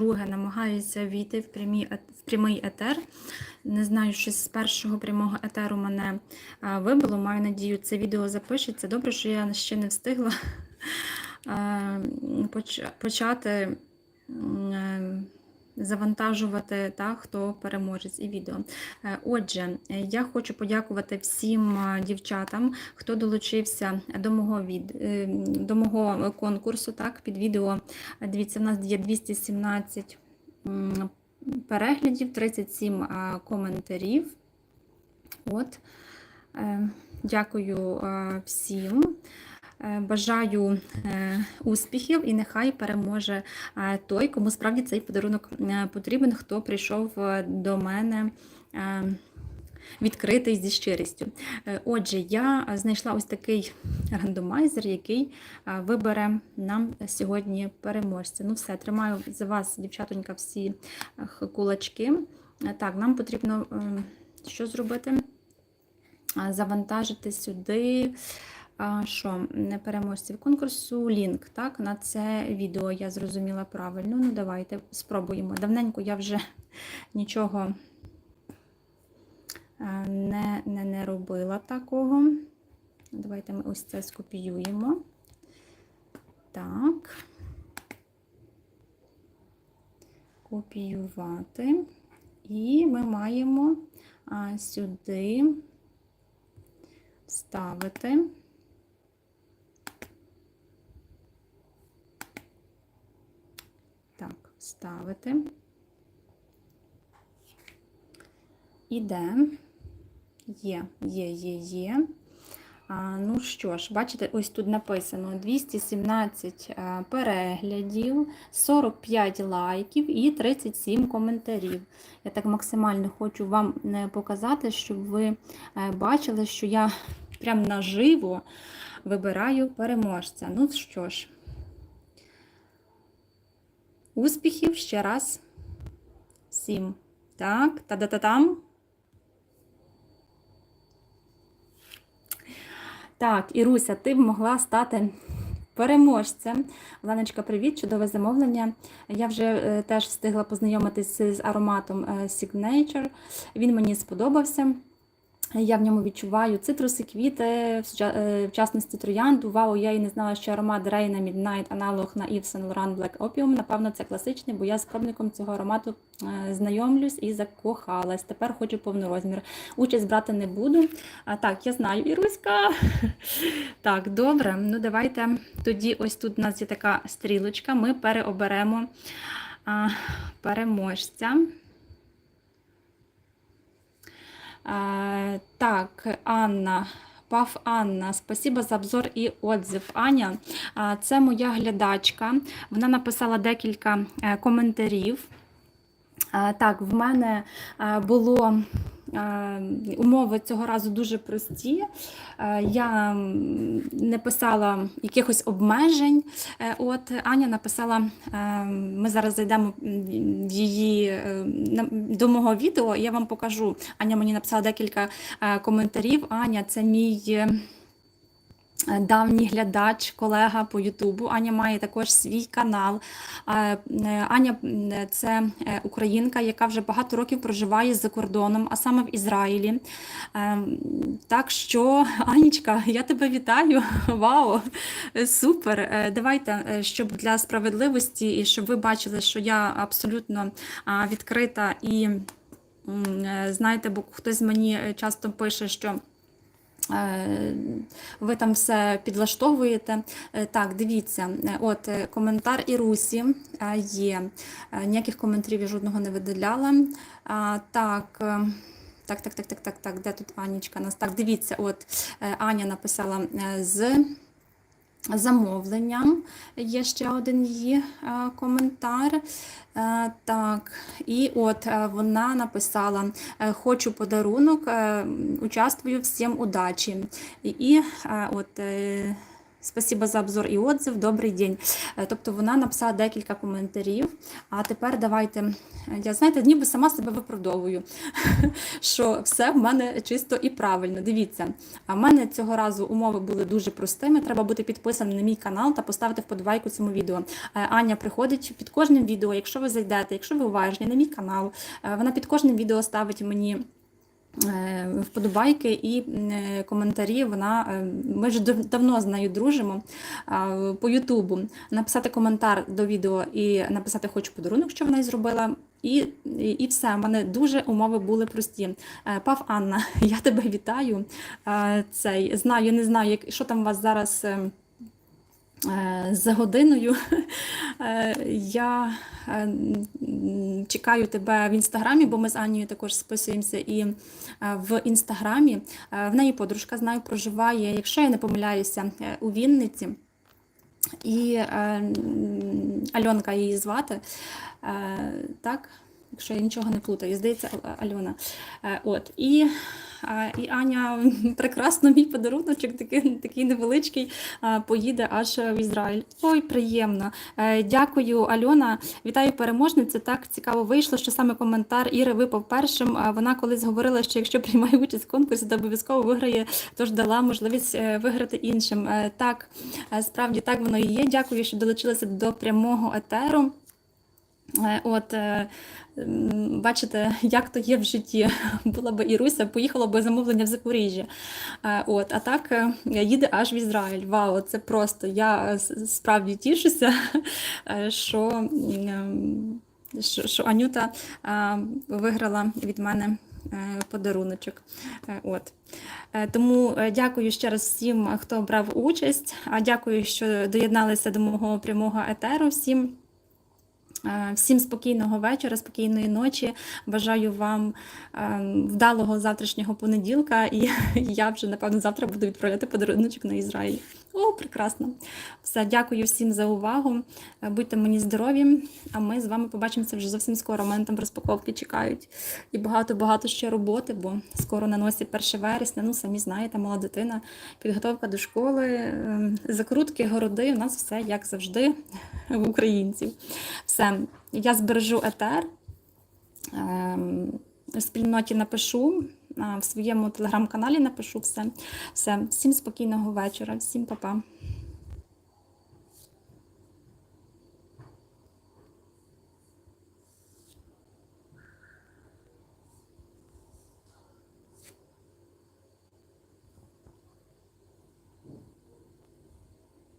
Друге, намагаюся війти в, прямі, в прямий етер. Не знаю, щось з першого прямого етеру мене а, вибило. Маю надію, це відео запишеться. Добре, що я ще не встигла почати е, завантажувати та, хто переможець і відео. Е, Отже, е, я хочу подякувати всім дівчатам, хто долучився до мого, від, е, до мого конкурсу. Так, під відео Дивіться, в нас є 217 м, переглядів, 37 коментарів. От. Е, Дякую е, всім. Е, Бажаю е, успіхів і нехай переможе е, той, кому справді цей подарунок потрібен, хто прийшов до мене відкритий зі щирістю. Отже, я знайшла ось такий рандомайзер, який вибере нам сьогодні переможця. Ну все, тримаю за вас, дівчатонька, всі кулачки. Так, нам потрібно е, що зробити? Завантажити сюди. Що, переможців конкурсу, лінк так, на це відео я зрозуміла правильно. Ну, давайте спробуємо. Давненько я вже нічого не, не, не робила такого. Давайте ми ось це скопіюємо. Так. Копіювати. І ми маємо сюди вставити. Так, вставити. Іде. Є, є, є, є. А, ну що ж, бачите, ось тут написано 217 е, переглядів, 45 лайків і 37 коментарів. Я так максимально хочу вам е, показати, щоб ви е, бачили, що я прям наживо вибираю переможця. Ну що ж, успіхів ще раз всім. Так, та-да-та-там. Так, Іруся, ти б могла стати переможцем. Ланочка, привіт, чудове замовлення. Я вже е, теж встигла познайомитися з ароматом е, Signature. Він мені сподобався. Я в ньому відчуваю цитруси, квіти, е, в частності троянду. Вау, я і не знала, що аромат Reina Midnight аналог на Yves Saint Laurent Black Opium. Напевно, це класичний, бо я з пробником цього аромату е, знайомлюсь і закохалась. Тепер хочу повнорозмір. Участь брати не буду. А, так, я знаю, Іруська. Так, добре. Ну давайте тоді ось тут у нас є така стрілочка. Ми переоберемо а, переможця. Так, Анна. Пав Анна, спасибо за обзор і отзив. Аня, це моя глядачка. Вона написала декілька е, коментарів. Так, в мене е, було умови цього разу дуже прості. Е, Я не писала якихось обмежень. Е, От Аня написала, е, ми зараз зайдемо її е, до мого відео, я вам покажу. Аня мені написала декілька е, коментарів. Аня, це мій. Е, Давній глядач, колега по Ютубу. Аня має також свій канал. Е, е, Аня це українка, яка вже багато років проживає за кордоном, а саме в Ізраїлі. Е, Так що, Анічка, я тебе вітаю. Вау! Супер! Давайте, щоб для справедливості і щоб ви бачили, що я абсолютно відкрита і знаєте, бо хтось мені часто пише, що. Е, Ви там все підлаштовуєте. Е, Так, дивіться, е, от коментар Ірусі є. Ніяких коментарів я жодного не виділяла. Так. Так, так, так, так, так, так, де тут Анічка нас? Так, дивіться, от Аня написала з замовленням. Є ще один її е, коментар. Е, Так, і от е, вона написала: Хочу подарунок, участвую, всім удачі. І, от. Спасибо за обзор і отзыв. Добрий день. Е, Тобто вона написала декілька коментарів. А тепер давайте. е, Я знаєте, ніби сама себе виправдовую, що все в мене чисто і правильно. Дивіться, а в мене цього разу умови були дуже простими. Треба бути підписаним на мій канал та поставити вподобайку цьому відео. Е, Аня приходить під кожним відео. Якщо ви зайдете, якщо ви уважні на мій канал, вона під кожним відео ставить мені. Е, Вподобайки і е, коментарі. Вона е, ми вже давно з нею дружимо по Ютубу. Написати коментар до відео і написати хочу подарунок, що вона й зробила. І, і, все. У мене дуже умови були прості. Пав Анна, я тебе вітаю. Цей знаю, не знаю, як що там у вас зараз. Е, За годиною Е, я е, чекаю тебе в інстаграмі, бо ми з Анією також списуємося і в інстаграмі. В неї подружка знаю, проживає, якщо я не помиляюся, у Вінниці. І Альонка її звати. Так, якщо я нічого не плутаю, здається, Альона. Е, от. І, і Аня прекрасно мій подаруночок, такий, такий невеличкий, поїде аж в Ізраїль. Ой, приємно. Е, Дякую, Альона. Вітаю переможницю. Так цікаво вийшло, що саме коментар Іри випав першим. Е, Вона колись говорила, що якщо приймає участь в конкурсі, то обов'язково виграє, тож дала можливість виграти іншим. Так, справді так воно і є. Дякую, що долучилися до прямого етеру. Е, От, е, бачите, як то є в житті. Була би Іруся, поїхала би замовлення в Запоріжжя. Е, От, а так їде аж в Ізраїль. Вау, це просто. Я справді тішуся, що, що, Анюта виграла від мене подаруночок. От. Тому дякую ще раз всім, хто брав участь. А дякую, що доєдналися до мого прямого етеру. Всім. Е, Всім спокійного вечора, спокійної ночі. Бажаю вам е, вдалого завтрашнього понеділка, і я вже напевно завтра буду відправляти подаруночок на Ізраїль. О, прекрасно! Все, дякую всім за увагу. Е, Будьте мені здорові, а ми з вами побачимося вже зовсім скоро. У мене там розпаковки чекають. І багато-багато ще роботи, бо скоро на носі 1 вересня. Ну, самі знаєте, мала дитина, підготовка до школи, е, закрутки, городи. У нас все як завжди в українців. Все, я збережу етер. ем, В спільноті напишу, в своєму телеграм-каналі напишу все. Все, всім спокійного вечора, всім па-па.